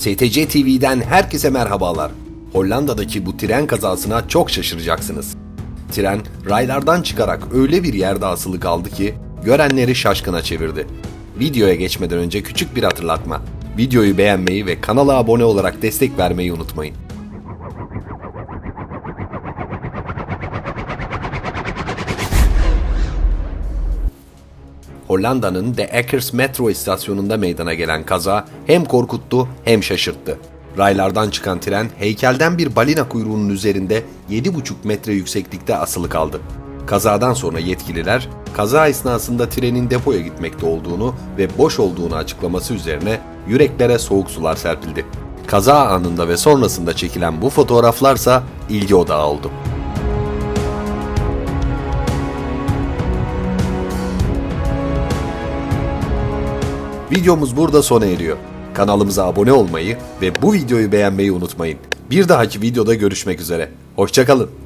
STC TV'den herkese merhabalar. Hollanda'daki bu tren kazasına çok şaşıracaksınız. Tren raylardan çıkarak öyle bir yerde asılı kaldı ki görenleri şaşkına çevirdi. Videoya geçmeden önce küçük bir hatırlatma. Videoyu beğenmeyi ve kanala abone olarak destek vermeyi unutmayın. Hollanda'nın De Eckers metro istasyonunda meydana gelen kaza hem korkuttu hem şaşırttı. Raylardan çıkan tren heykelden bir balina kuyruğunun üzerinde 7,5 metre yükseklikte asılı kaldı. Kazadan sonra yetkililer kaza esnasında trenin depoya gitmekte olduğunu ve boş olduğunu açıklaması üzerine yüreklere soğuk sular serpildi. Kaza anında ve sonrasında çekilen bu fotoğraflarsa ilgi odağı oldu. Videomuz burada sona eriyor. Kanalımıza abone olmayı ve bu videoyu beğenmeyi unutmayın. Bir dahaki videoda görüşmek üzere. Hoşçakalın.